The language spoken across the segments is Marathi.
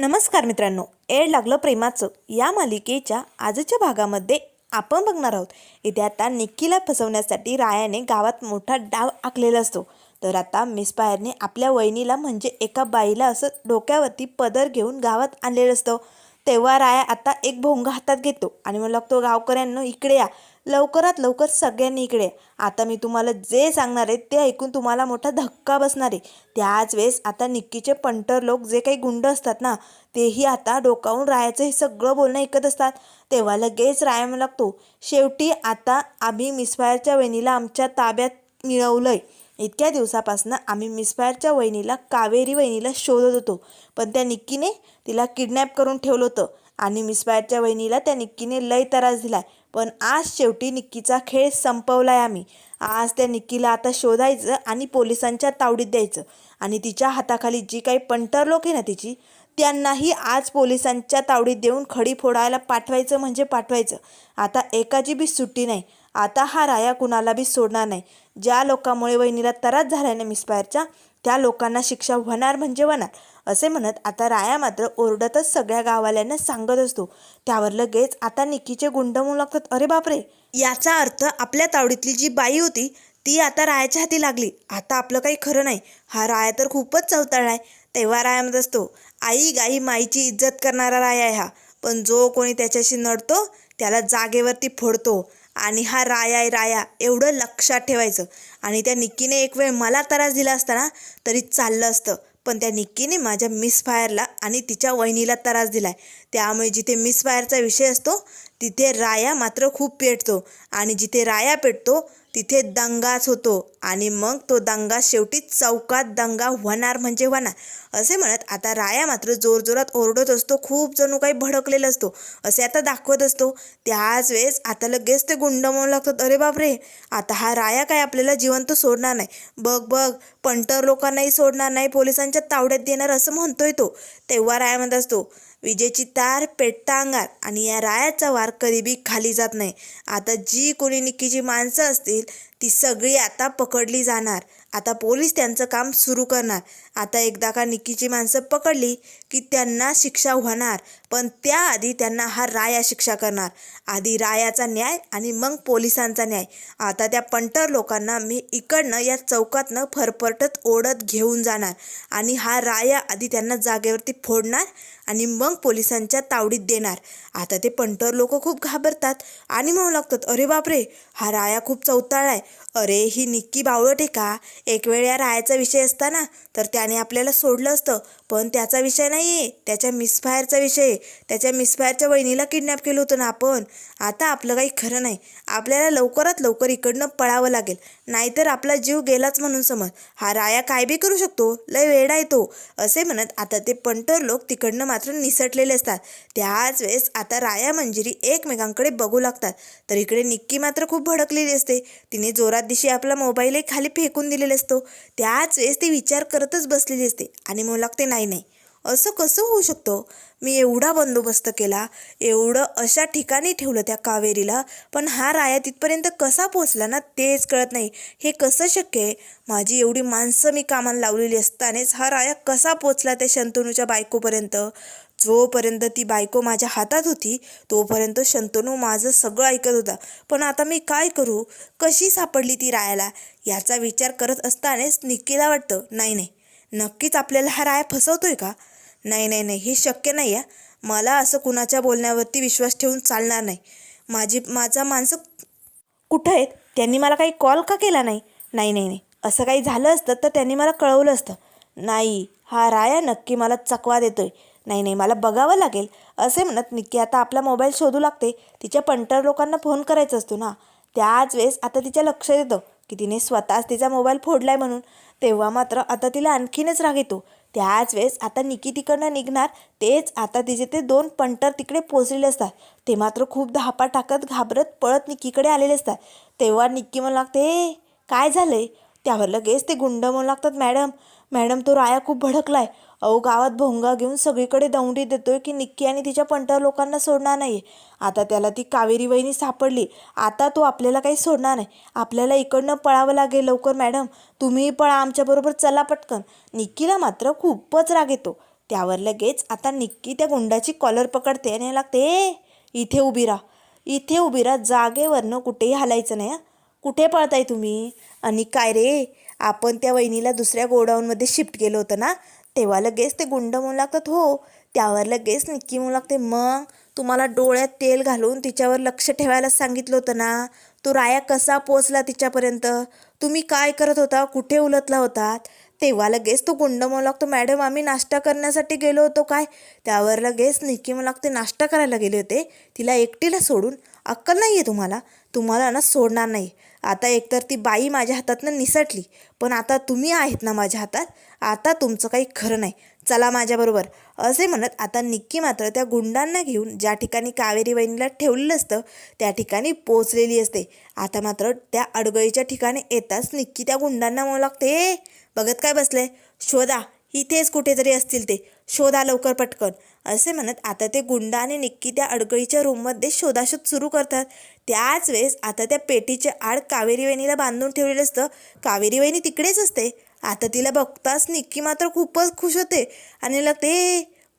नमस्कार मित्रांनो एड लागलं प्रेमाचं. या मालिकेच्या आजच्या भागामध्ये आपण बघणार आहोत. इथे आता निक्कीला फसवण्यासाठी रायाने गावात मोठा डाव आखलेला असतो. तर आता मिस पायरने आपल्या वहिनीला म्हणजे एका बाईला असं डोक्यावरती पदर घेऊन गावात आणलेलं असतं. तेव्हा राया आता एक भोंगा हातात घेतो आणि मग लागतो गावकऱ्यांनो इकडे या. लवकरात लवकर सगळ्यांनी इकडे. आता मी तुम्हाला जे सांगणार आहे ते ऐकून तुम्हाला मोठा धक्का बसणार आहे. त्याच वेळेस आता निक्कीचे पंटर लोक जे काही गुंड असतात ना तेही आता डोकावून रायाचं हे सगळं बोलणं ऐकत असतात. तेव्हा लगेच रायम लागतो. शेवटी आता आम्ही मिसफायरच्या वहिनीला आमच्या ताब्यात मिळवलंय. इतक्या दिवसापासून आम्ही मिसफायरच्या वहिनीला कावेरी वहिनीला शोधत होतो. पण त्या निक्कीने तिला किडनॅप करून ठेवलं होतं. आणि मिसफायरच्या वहिनीला त्या निक्कीने लय त्रास दिलाय. पण आज शेवटी निक्कीचा खेळ संपवलाय आम्ही. आज त्या निक्कीला आता शोधायचं आणि पोलिसांच्या तावडीत द्यायचं. आणि तिच्या हाताखाली जी काही पंटर लोक आहे ना तिची त्यांनाही आज पोलिसांच्या तावडीत देऊन खडी फोडायला पाठवायचं म्हणजे पाठवायचं. आता एकाची बी सुट्टी नाही. आता हा राया कुणाला बी सोडणार नाही. ज्या लोकांमुळे वहिनीला त्रास झाला ना मिसफायरच्या त्या लोकांना शिक्षा होणार म्हणजे होणार असे म्हणत आता राया मात्र ओरडतच सगळ्या गाववाल्यांना सांगत असतो. त्यावर लगेच आता निकीचे गुंड म्हणू लागतात अरे बापरे! याचा अर्थ आपल्या तावडीतली जी बाई होती ती आता रायाच्या हाती लागली. आता आपलं काही खरं नाही. हा राया तर खूपच चवताळा आहे. तेव्हा राया म्हणत असतो आई गाई माईची इज्जत करणारा राया आहे हा. पण जो कोणी त्याच्याशी नडतो त्याला जागेवरती फोडतो. आणि हा राया आहे राया. एवढं लक्षात ठेवायचं. आणि त्या निक्कीने एक वेळ मला त्रास दिला असता ना तरी चाललं असतं. पण त्या निक्कीने माझ्या मिस फायरला आणि तिच्या वहिनीला त्रास दिलाय. त्यामुळे जिथे मिस फायरचा विषय असतो तिथे राया मात्र खूप पेटतो आणि जिथे राया पेटतो तिथे दंगाच होतो आणि मग तो दंगा शेवटी चौकात दंगा होणार म्हणजे होणार. असे म्हणत आता राया मात्र जोरजोरात ओरडत असतो खूप जणू काही भडकलेला असतो. असे आता दाखवत असतो. त्याच वेळेस आता लगेच ते गुंड म्हणू लागतात. अरे बापरे! आता हा राया काय आपल्याला जिवंत सोडणार नाही. बघ बघ पंटर लोकांनाही सोडणार नाही पोलिसांच्या तावड्यात देणार असं म्हणतोय तो. तेव्हा राया म्हणत असतो विजेची तार पेटता अंगात आणि या रायाचा वार कधीबी खाली जात नाही. आता जी कोणी निक्कीची माणसं असतील ती सगळी आता पकडली जाणार. आता पोलीस त्यांचं काम सुरू करणार. आता एकदा का निक्कीची माणसं पकडली की त्यांना शिक्षा होणार पण त्याआधी त्यांना हा राया शिक्षा करणार. आधी रायाचा न्याय आणि मग पोलिसांचा न्याय. आता त्या पंटर लोकांना मी इकडनं या चौकातनं फरफरटत ओढत घेऊन जाणार आणि हा राया आधी त्यांना जागेवरती फोडणार आणि मग पोलिसांच्या तावडीत देणार. आता ते पंटर लोक खूप घाबरतात आणि म्हणू लागतात अरे बापरे हा राया खूप चौताळा आहे. अरे ही निक्की बावळट आहे का? एक वेळ या रायाचा विषय असताना तर त्या त्याने आपल्याला सोडलं असतं. पण त्याचा विषय नाही आहे त्याच्या मिसफायरचा विषय आहे. त्याच्या मिसफायरच्या वहिनीला किडनॅप केलं होतं ना आपण. आता आपलं काही खरं नाही. आपल्याला लवकरात लवकर इकडनं पळावं लागेल. नाहीतर आपला जीव गेलाच म्हणून समज. हा राया काय बी करू शकतो? लय वेडा येतो असे म्हणत आता ते पंटर लोक तिकडनं मात्र निसटलेले असतात. त्याच वेळेस आता राया मंजिरी एकमेकांकडे बघू लागतात. तर इकडे निक्की मात्र खूप भडकलेली असते. तिने जोरात दिशी आपला मोबाईलही खाली फेकून दिलेला असतो. त्याच वेळेस ती विचार करतच बस बसलेली असते आणि मला लागते नाही नाही. असं कसं होऊ शकतं? मी एवढा बंदोबस्त केला एवढं अशा ठिकाणी ठेवलं त्या कावेरीला पण हा राया तिथपर्यंत कसा पोचला ना तेच कळत नाही. हे कसं शक्य आहे? माझी एवढी माणसं मी कामाला लावलेली असतानाच हा राया कसा पोचला त्या शंतनूच्या बायकोपर्यंत? जोपर्यंत ती बायको माझ्या हातात होती तोपर्यंत शंतनू माझं सगळं ऐकत होता. पण आता मी काय करू? कशी सापडली ती रायाला? याचा विचार करत असतानाच निक्कीला वाटतं नाही नाही नक्कीच आपल्याला हा राया फसवतोय का? नाही नाही नाही हे शक्य नाही आहे. मला असं कुणाच्या बोलण्यावरती विश्वास ठेवून चालणार नाही. माझी माझा माणसं कुठं आहेत त्यांनी मला काही कॉल का केला नाही? नाही नाही नाही. असं काही झालं असतं तर त्यांनी मला कळवलं असतं. नाही हा राया नक्की मला चकवा देतोय. नाही नाही मला बघावं लागेल. असे म्हणत निक्की आता आपला मोबाईल शोधू लागते. तिच्या पंटर लोकांना फोन करायचा असतो ना. त्याच वेळेस आता तिच्या लक्ष येतं की तिने स्वतःच तिचा मोबाईल फोडलाय म्हणून. तेव्हा मात्र आता तिला आणखीनच राग येतो. त्याच वेळेस आता निकी तिकडनं निघणार तेच आता तिचे ते दोन पंटर तिकडे पोचलेले असतात. ते मात्र खूप धापा टाकत घाबरत पळत निकीकडे आलेले असतात. तेव्हा निक्की म्हणू लागते काय झालं आहे त्यावर लगेच ते गुंड म्हणू लागतात मॅडम मॅडम तो राया खूप भडकलाय. अहो गावात भोंगा घेऊन सगळीकडे दौंडी देतोय की निक्की आणि तिच्या पंटर लोकांना सोडणार नाही आता त्याला ती कावेरी वहिनी सापडली. आता तो आपल्याला काही सोडणार नाही. आपल्याला इकडनं पळावं लागेल लवकर मॅडम. तुम्ही पळा आमच्याबरोबर चला पटकन. निक्कीला मात्र खूपच राग येतो. त्यावर लगेच आता निक्की त्या गुंडाची कॉलर पकडते आणि लागते "ए, इथे उभी राहा. इथे उभी राहा. जागेवरनं कुठेही हलायचं नाही कुठे पळताय तुम्ही? आणि काय रे आपण त्या वहिनीला दुसऱ्या गोडाऊनमध्ये शिफ्ट केलं होतं ना? तेव्हा लगेच ते गुंड म्हणू लागतात हो त्यावर लगेच निक्की म्हणू लागते मग तुम्हाला डोळ्यात तेल घालून तिच्यावर लक्ष ठेवायला सांगितलं होतं ना? तो राया कसा पोचला तिच्यापर्यंत? तुम्ही काय करत होता? कुठे उलटला होतात तेव्हा लगेच तो गुंड म्हणू लागतो मॅडम आम्ही नाश्ता करण्यासाठी गेलो होतो काय? त्यावर लगेच निक्की म्हणू लागते नाश्ता करायला गेले होते? तिला एकटीला सोडून अक्कल नाही आहे तुम्हाला? तुम्हाला ना सोडणार नाही. आता एकतर ती बाई माझ्या हातातनं निसटली पण आता तुम्ही आहेत ना माझ्या हातात आता तुमचं काही खरं नाही. चला माझ्याबरोबर. असे म्हणत आता निक्की मात्र त्या गुंडांना घेऊन ज्या ठिकाणी कावेरी वहिनीला ठेवलेलं असतं त्या ठिकाणी पोचलेली असते. आता मात्र त्या अडगळीच्या ठिकाणी येताच निक्की त्या गुंडांना म्हणू लागते बघत काय बसले शोधा. इथेच कुठेतरी असतील ते. शोधा लवकर पटकन. असे म्हणत आता ते गुंड आणि निक्की त्या अडगळीच्या रूममध्ये शोधाशोध सुरू करतात. त्याच वेळेस आता त्या पेटीच्या आड कावेरी वहिनीला बांधून ठेवलेलं असतं. कावेरी वहिनी तिकडेच असते. आता तिला बघताच निक्की मात्र खूपच खुश होते आणि लागते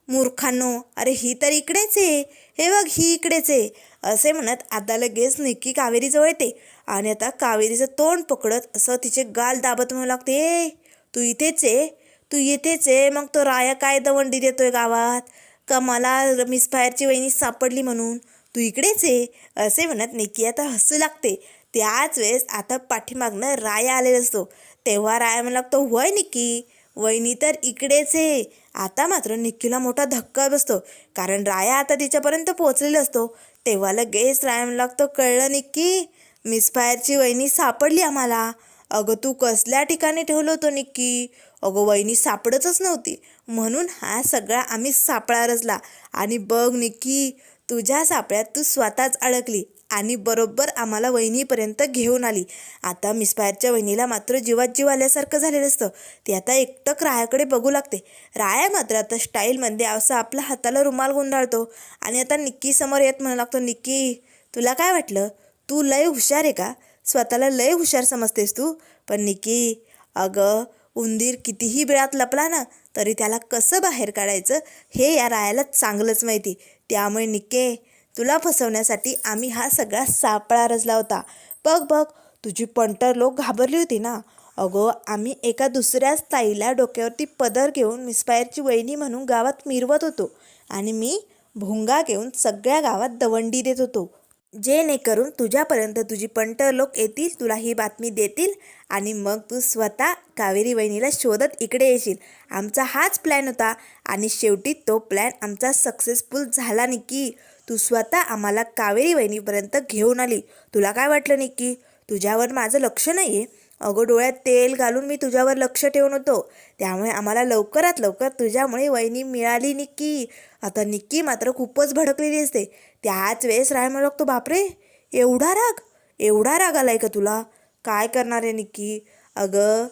मूर्खांनो अरे ही तर इकडेच आहे. हे बघ ही इकडेच आहे. असे म्हणत आता लगेच निक्की कावेरीजवळ येते आणि आता कावेरीचं तोंड पकडत असं तिचे गाल दाबत म्हणू लागते तू इथेच आहे? तू इथेच आहे मग तो राया काय दवंडी देतोय गावात? का मला मिसफायरची वहिनी सापडली म्हणून. तू इकडेच आहे? असे म्हणत निक्की आता हसू लागते. त्याच वेळेस आता पाठीमागनं राया आलेला असतो. तेव्हा राया म्हणला लागतो होय निक्की वहिनी तर इकडेच आहे. आता मात्र निक्कीला मोठा धक्का बसतो. कारण राया आता तिच्यापर्यंत पोहोचलेला असतो. तेव्हा लगेच राया म्हणला लागतो कळलं निक्की मिसफायरची वहिनी सापडली आम्हाला. अगं तू कसल्या ठिकाणी ठेवलं होतं निक्की अगं वहिनी सापडतच नव्हती. म्हणून हा सगळा आम्ही सापळा रचला. आणि बघ निक्की तुझ्या सापळ्यात तू स्वतःच अडकली आणि बरोबर आम्हाला वहिनीपर्यंत घेऊन आली. आता मिसफायरच्या वहिनीला मात्र जीवात जीव आल्यासारखं झालेलं असतं. ती आता एकटक रायाकडे बघू लागते. राया मात्र आता स्टाईलमध्ये असं आपल्या हाताला रुमाल गुंडाळतो. आणि आता निक्की समोर येत म्हणू लागतो निक्की तुला काय वाटलं? तू लय हुशार आहे का? स्वतःला लय हुशार समजतेस तू. पण निकी अगं उंदीर कितीही वेळात लपला ना तरी त्याला कसं बाहेर काढायचं हे या रायाला चांगलंच माहिती. त्यामुळे निके तुला फसवण्यासाठी आम्ही हा सगळा सापळा रचला होता. बघ बघ तुझी पंटर लोक घाबरली होती ना. अगं आम्ही एका दुसऱ्याच ताईला डोक्यावरती पदर घेऊन मिसपायरची वहिनी म्हणून गावात मिरवत होतो आणि मी भोंगा घेऊन सगळ्या गावात दवंडी देत होतो. जेणेकरून तुझ्यापर्यंत तुझी पंटर लोक येतील तुला ही बातमी देतील आणि मग तू स्वतः कावेरी वहिनीला शोधत इकडे येशील. आमचा हाच प्लॅन होता आणि शेवटी तो प्लॅन आमचा सक्सेसफुल झाला निक्की तू स्वतः आम्हाला कावेरी वहिनीपर्यंत घेऊन आली. तुला काय वाटलं निक्की तुझ्यावर माझं लक्ष नाही आहे अगं डोळ्यात तेल घालून मी तुझ्यावर लक्ष ठेवून होतो. त्यामुळे आम्हाला लवकरात लवकर तुझ्यामुळे वहिनी मिळाली निक्की आता निक्की मात्र खूपच भडकलेली असते. त्याच वेळेस राय म्हणतो बापरे! एवढा राग? एवढा राग आलाय का तुला? काय करणार आहे निक्की अगं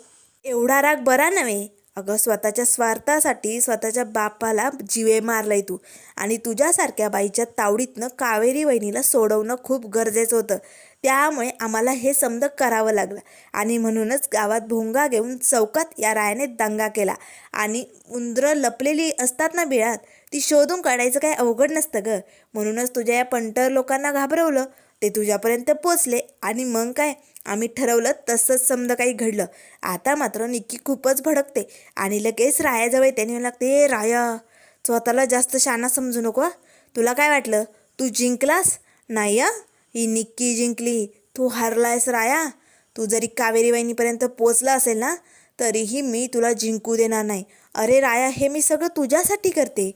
एवढा राग बरा नव्हे. अगं स्वतःच्या स्वार्थासाठी स्वतःच्या बापाला जिवे मारलाय तू. आणि तुझ्यासारख्या बाईच्या तावडीतनं कावेरी वहिनीला सोडवणं खूप गरजेचं होतं. त्यामुळे आम्हाला हे समज करावं लागलं. आणि म्हणूनच गावात भोंगा घेऊन चौकात या रायाने दंगा केला. आणि उंदरं लपलेली असतात ना बिळात ती शोधून काढायचं काय अवघड नसतं ग. म्हणूनच तुझ्या या पंटर लोकांना घाबरवलं. ते तुझ्यापर्यंत पोचले आणि मग काय? आम्ही ठरवलं तसंच समजा काही घडलं. आता मात्र निक्की खूपच भडकते आणि लगेच रायाजवळ त्याने लागते "ए, राया स्वतःला जास्त शाना समजू नको तुला काय वाटलं? तू जिंकलास? नाही ही. निक्की जिंकली. तू हरलायस राया. तू जरी कावेरी वहिनीपर्यंत पोचला असेल ना तरीही मी तुला जिंकू देणार नाही. अरे राया हे मी सगळं तुझ्यासाठी करते.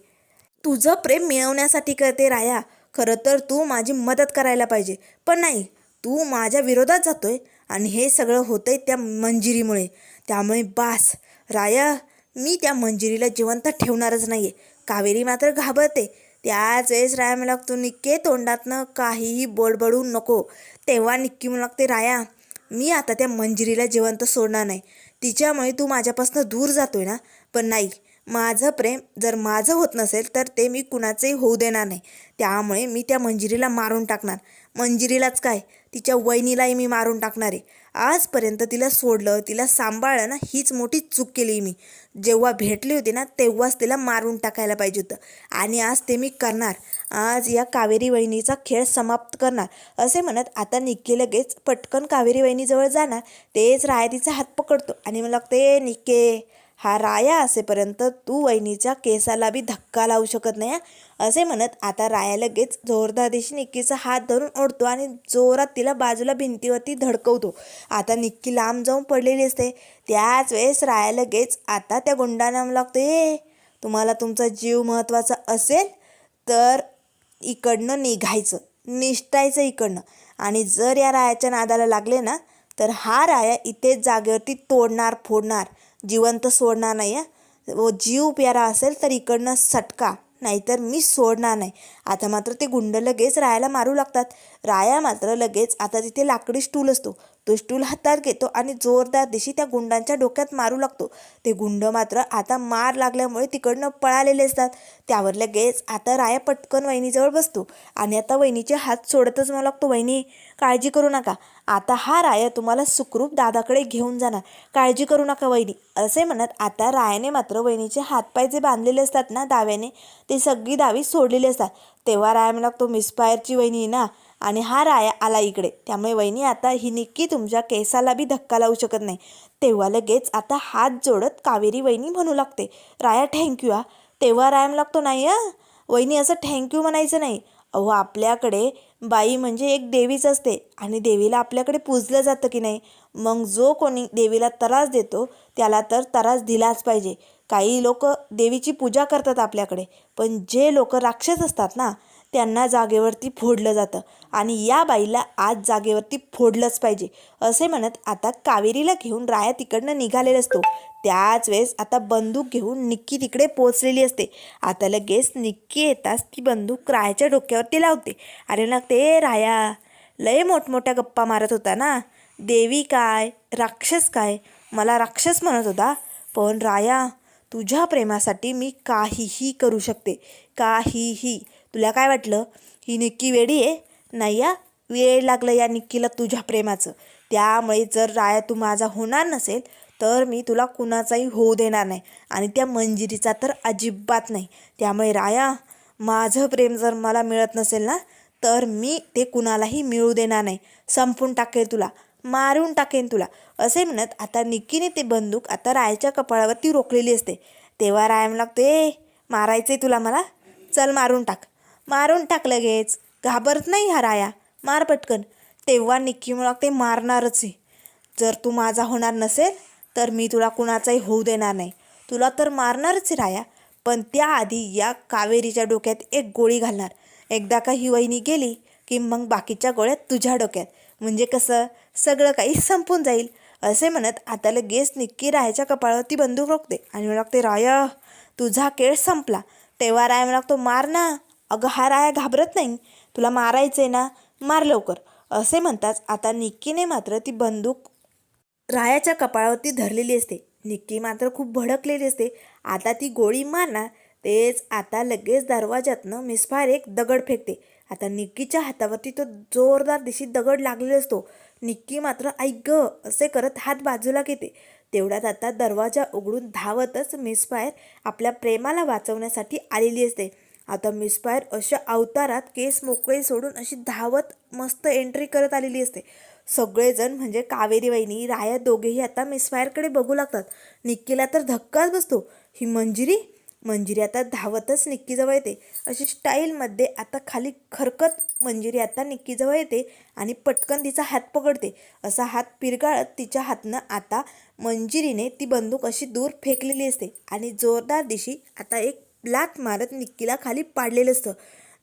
तुझं प्रेम मिळवण्यासाठी करते राया. खरं तर तू माझी मदत करायला पाहिजे. पण नाही तू माझ्या विरोधात जातोय आणि हे सगळं होतंय त्या मंजिरीमुळे. त्यामुळे बास राया मी त्या मंजिरीला जिवंत ठेवणारच नाही आहे कावेरी मात्र घाबरते. त्याच वेळेस राया मला लागतो निक्के तोंडातनं काहीही बडबडू नको. तेव्हा निक्की मला लागते राया मी आता त्या मंजिरीला जिवंत सोडणार नाही. तिच्यामुळे तू माझ्यापासून दूर जातोय ना? पण नाही माझं प्रेम जर माझं होत नसेल तर ते मी कुणाचंही होऊ देणार नाही. त्यामुळे मी त्या मंजिरीला मारून टाकणार. मंजिरीलाच काय? तिच्या वहिनीलाही मी मारून टाकणार आहे. आजपर्यंत तिला सोडलं तिला सांभाळलं ना हीच मोठी चूक केली मी. जेव्हा भेटली होती ना तेव्हाच तिला मारून टाकायला पाहिजे होतं. आणि आज ते मी करणार. आज या कावेरी वहिनीचा खेळ समाप्त करणार. असे म्हणत आता निक्की लगेच पटकन कावेरी वहिनीजवळ जाणार. तेच राया तिचा हात पकडतो आणि मला लागते निक्के हा राया असेपर्यंत तू वहिनीच्या केसाला बी धक्का लावू शकत नाही असे म्हणत आता राया लगेच जोरदार दिशी निक्कीचा हात धरून ओढतो आणि जोरात तिला बाजूला भिंतीवरती धडकवतो. आता निक्की लांब जाऊन पडलेली असते. त्याच वेळेस राया लगेच आता त्या गुंडांना लागतो ए तुम्हाला तुमचा जीव महत्त्वाचा असेल तर इकडनं निघायचं निष्ठायचं इकडनं. आणि जर या रायाच्या नादाला लागले ना तर हा राया इथेच जागेवरती तोडणार फोडणार. जिवंत सोडणार नाही आहे व जीव प्यारा असेल तर इकडनं सटका नाहीतर मी सोडणार नाही. आता मात्र ते गुंड लगेच रायाला मारू लागतात. राया मात्र लगेच आता तिथे लाकडी स्टूल असतो. तो स्टूल हातात घेतो आणि जोरदार दिशी त्या गुंडांच्या डोक्यात मारू लागतो. ते गुंड मात्र आता मार लागल्यामुळे तिकडनं पळालेले असतात. त्यावर लगेच आता राया पटकन वहिनीजवळ बसतो. आणि आता वहिनीचे हात सोडतच मला लागतो वहिनी काळजी करू नका. आता हा राया तुम्हाला सुखरूप दादाकडे घेऊन जाणार. काळजी करू नका वहिनी. असे म्हणत आता रायाने मात्र वहिनीचे हातपाय जे बांधलेले असतात ना दाव्याने ते सगळी दावी सोडलेली असतात. तेव्हा राया म्हणा तो मिसफायरची वहिनी ना आणि हा राया आला इकडे. त्यामुळे वहिनी आता ही निक्की तुमच्या केसाला बी धक्का लावू शकत नाही. तेव्हा लगेच आता हात जोडत कावेरी वहिनी म्हणू लागते राया थँक्यू हा तेव्हा राया लागतो नाही हा वहिनी असं थँक्यू म्हणायचं नाही. अहो आपल्याकडे बाई म्हणजे एक देवीच असते आणि देवीला आपल्याकडे पूजलं जातं की नाही? मग जो कोणी देवीला त्रास देतो त्याला तर त्रास दिलाच पाहिजे. काही लोक देवीची पूजा करतात आपल्याकडे पण जे लोक राक्षस असतात ना त्यांना जागेवरती फोडलं जातं. आणि या बाईला आज जागेवरती फोडलंच पाहिजे असे म्हणत आता कावेरीला घेऊन राया तिकडनं निघालेला असतो. त्याच वेळेस आता बंदूक घेऊन निक्की तिकडे पोचलेली असते. आता लगेच निक्की येताच ती बंदूक रायाच्या डोक्यावरती लावते. अरे लागते राया लय मोठमोठ्या गप्पा मारत होता ना. देवी काय राक्षस काय मला राक्षस म्हणत होता. पण राया तुझ्या प्रेमासाठी मी काहीही करू शकते. काहीही. तुला काय वाटलं? ही निक्की वेडी आहे? नाही या वेळ लागलं या निक्कीला तुझ्या प्रेमाचं. त्यामुळे जर राया तू माझा होणार नसेल तर मी तुला कुणाचाही होऊ देणार नाही. आणि त्या मंजिरीचा तर अजिबात नाही. त्यामुळे राया माझं प्रेम जर मला मिळत नसेल ना तर मी ते कुणालाही मिळू देणार नाही. संपून टाकेल तुला. मारून टाकेन तुला. असे म्हणत आता निक्कीने ते बंदूक आता रायाच्या कपाळावरती रोखलेली असते. तेव्हा रायम लागते आहे तुला मला. चल मारून टाक. मारून टाकलं गेच. घाबरत नाही हा राया. मार पटकन. तेव्हा निक्की मला ते मारणारच आहे. जर तू माझा होणार नसेल तर मी तुला कुणाचाही होऊ देणार नाही. तुला तर मारणारच आहे राया. पण त्याआधी या कावेरीच्या डोक्यात एक गोळी घालणार. एकदा का ही वहिनी गेली की मग बाकीच्या गोळ्या तुझ्या डोक्यात. म्हणजे कसं? सगळं काही संपून जाईल. असे म्हणत आता लगेच निक्की रायाच्या कपाळावरती बंदूक रोखते. आणि मला लागते राय तुझा खेळ संपला. तेव्हा राय मला तो मार ना. अगं हा राया घाबरत नाही. तुला मारायचं आहे ना मार लवकर. असे म्हणताच आता निक्कीने मात्र ती बंदूक रायाच्या कपाळावरती धरलेली असते. निक्की मात्र खूप भडकलेली असते. आता ती गोळी मारणार तेच आता लगेच दरवाजातनं मिसफायर एक दगड फेकते. आता निक्कीच्या हातावरती तो जोरदार दिशी दगड लागलेला असतो. निक्की मात्र ऐक ग असे करत हात बाजूला घेते. तेवढ्यात आता दरवाजा उघडून धावतच मिसफायर आपल्या प्रेमाला वाचवण्यासाठी आलेली असते. आता मिसफायर अशा अवतारात केस मोकळे सोडून अशी धावत मस्त एंट्री करत आलेली असते. सगळेजण म्हणजे कावेरी वहिनी राया दोघेही आता मिसफायरकडे बघू लागतात. निक्कीला तर धक्काच बसतो. ही मंजिरी? मंजिरी आता धावतच निक्कीजवळ येते. अशी स्टाईलमध्ये आता खाली खरकत मंजिरी आता निक्कीजवळ येते आणि पटकन तिचा हात पकडते. असा हात पिरगाळत तिच्या हातनं आता मंजिरीने ती बंदूक अशी दूर फेकलेली असते आणि जोरदार दिशी आता एक लात मारत निक्कीला खाली पाडलेलं असतं.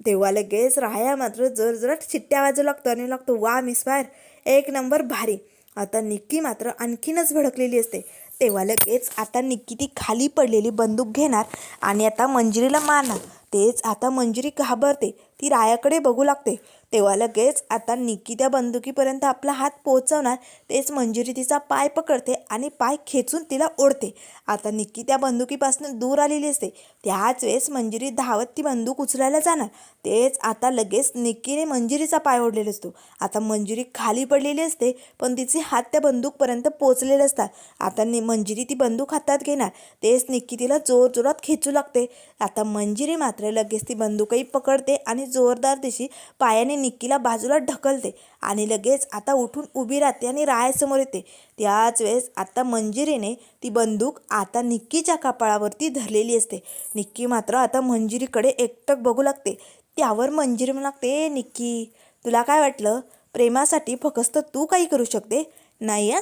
तेव्हा लगेच राहाया मात्र जर जरा चिट्ट्या वाजू लागतो आणि लागतो वा मिसफायर एक नंबर भारी. आता निक्की मात्र आणखीनच भडकलेली असते. तेव्हा लगेच आता निक्की ती खाली पडलेली बंदूक घेणार आणि आता मंजिरीला मारणार. तेच आता मंजिरी घाबरते. ती रायाकडे बघू लागते. तेव्हा लगेच आता निक्की त्या बंदुकीपर्यंत आपला हात पोहोचवणार तेच मंजिरी तिचा पाय पकडते आणि पाय खेचून तिला ओढते. आता निक्की त्या बंदुकीपासून दूर आलेली असते. त्याच वेळेस मंजिरी धावत ती बंदूक उचलायला जाणार. तेच आता लगेच निक्कीने मंजिरीचा पाय ओढलेला असतो. आता मंजिरी खाली पडलेली असते पण तिचे हात त्या बंदूकपर्यंत पोचलेले असतात. आता नि मंजिरी ती बंदूक हातात घेणार. तेच निक्की तिला जोर जोरात खेचू लागते. आता मंजिरी मात्र लगेच ती बंदूकही पकडते आणि जोरदार दिशी पायाने निक्कीला बाजूला ढकलते आणि लगेच आता उठून उभी राहते आणि रायासमोर येते. त्याच वेळेस आता मंजिरीने ती बंदूक आता निक्कीच्या कपाळावरती धरलेली असते. निक्की मात्र आता मंजिरीकडे एकटक बघू लागते. त्यावर मंजिरी म्हणू लागते निक्की तुला काय वाटलं? प्रेमासाठी फक्त तू काही करू शकते? नाही या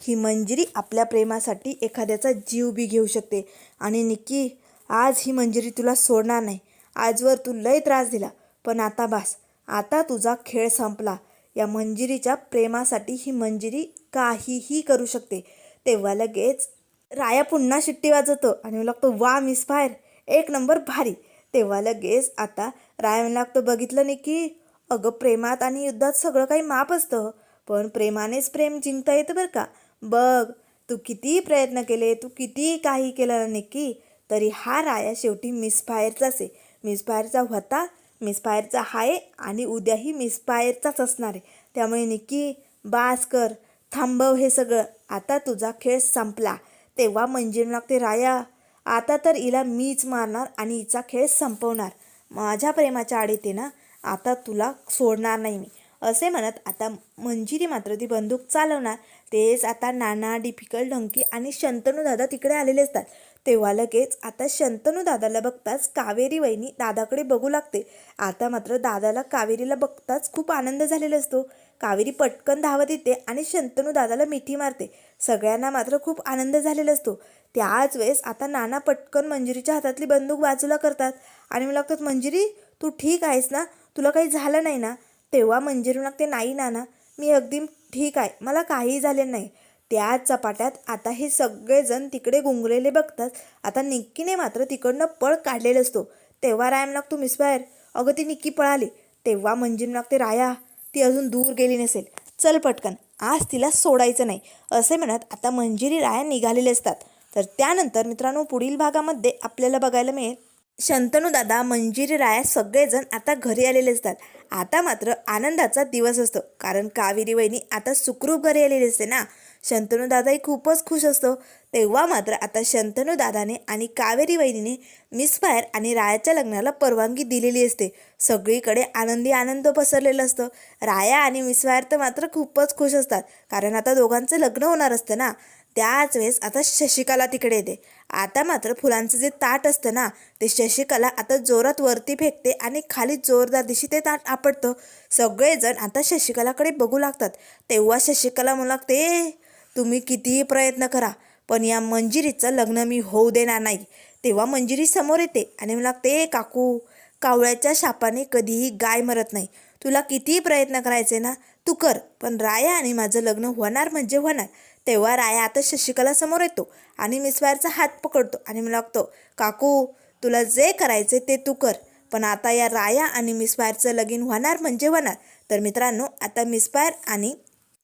ही मंजिरी आपल्या प्रेमासाठी एखाद्याचा जीव बी घेऊ शकते. आणि निक्की आज ही मंजिरी तुला सोडणार नाही. आजवर तू लय त्रास दिला. पण आता बास आता तुझा खेळ संपला. या मंजिरीच्या प्रेमासाठी ही मंजिरी काहीही करू शकते. तेव्हा लगेच राया पुन्हा शिट्टी वाजवतो आणि मला लागतो वा मिस फायर एक नंबर भारी. तेव्हा लगेच आता राया म्हणू लागतो बघितलं नाही की अगं प्रेमात आणि युद्धात सगळं काही माप असतं पण प्रेमानेच प्रेम जिंकता येतं बरं का. बघ तू किती प्रयत्न केले तू किती काही केलं नाही निक्की तरी हा राया शेवटी मिसफायरचाच आहे मिसफायरचा होता मिसफायरचा आहे आणि उद्याही मिसफायरचाच असणार आहे. त्यामुळे निक्की बास कर थांबव हे सगळं. आता तुझा खेळ संपला. तेव्हा मंजिरी लागते राया. आता तर हिला मीच मारणार आणि हिचा खेळ संपवणार. माझ्या प्रेमाच्या आड येते ना? आता तुला सोडणार नाही मी. असे म्हणत आता मंजिरी मात्र ती बंदूक चालवणार. तेच आता नाना डिफिकल्ट ढंकी आणि शंतनू दादा तिकडे आलेले असतात. तेव्हा लगेच आता शंतनू दादाला बघताच कावेरी वहिनी दादाकडे बघू लागते. आता मात्र दादाला कावेरीला बघताच खूप आनंद झालेला असतो. कावेरी पटकन धावत येते आणि शंतनू दादाला मिठी मारते. सगळ्यांना मात्र खूप आनंद झालेला असतो. त्याच वेळेस आता नाना पटकन मंजिरीच्या हातातली बंदूक बाजूला करतात. आणि मला लागतात मंजिरी तू ठीक आहेस ना? तुला काही झालं नाही ना? तेव्हा मंजिरी लागते नाही नाना मी अगदी ठीक आहे. मला काही झाले नाही. त्या चपाट्यात आता हे सगळेजण तिकडे गुंगलेले बघतात. आता निक्कीने मात्र तिकडनं पळ काढलेला असतो. तेव्हा रायम लागतो मिसबाहेर अगं ती निक्की पळाली. तेव्हा मंजिरी लागते राया ती अजून दूर गेली नसेल. चल पटकन आज तिला सोडायचं नाही. असे म्हणत आता मंजिरी राया निघालेले असतात. तर त्यानंतर मित्रांनो पुढील भागामध्ये आपल्याला बघायला मिळेल. शंतनू दादा मंजिरी राया सगळेजण आता घरी आलेले असतात. आता मात्र आनंदाचा दिवस असतो. कारण कावेरी वहिनी आता सुखरूप घरी आलेली असते ना? शंतनूदादाही खूपच खुश असतो. तेव्हा मात्र आता शंतनूदादाने आणि कावेरी वहिनीने मिस फायर आणि रायाच्या लग्नाला परवानगी दिलेली असते. सगळीकडे आनंदी आनंद पसरलेलं असतं. राया आणि मिस फायर तर मात्र खूपच खुश असतात. कारण आता दोघांचं लग्न होणार असतं ना. त्याच वेळेस आता शशिकला तिकडे येते. आता मात्र फुलांचं जे ताट असतं ना ते शशिकला आता जोरात वरती फेकते आणि खाली जोरदार दिशी ते ताट आपटतं. सगळेजण आता शशिकलाकडे बघू लागतात. तेव्हा शशिकला म्हणू लागते तुम्ही कितीही प्रयत्न करा पण या मंजिरीचं लग्न मी होऊ देणार नाही. तेव्हा मंजिरी समोर येते आणि मला लागते काकू कावळ्याच्या शापाने कधीही गाय मरत नाही. तुला कितीही प्रयत्न करायचे ना तू कर. पण राया आणि माझं लग्न होणार म्हणजे होणार. तेव्हा राया आता शशिकला समोर येतो आणि मिसवायरचा हात पकडतो आणि मला लागतो काकू तुला जे करायचे ते तू कर. पण आता या राया आणि मिसवायरचं लगीन होणार म्हणजे होणार. तर मित्रांनो आता मिसफायर आणि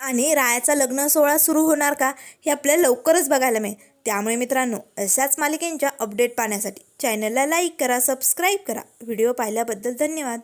आणि रायाचा लग्न सोहळा सुरू होणार का हे आपल्याला लवकरच बघायला मिळेल. त्यामुळे मित्रांनो अशाच मालिकेंच्या अपडेट पाहण्यासाठी चॅनलला लाईक करा सबस्क्राईब करा. व्हिडिओ पाहिल्याबद्दल धन्यवाद.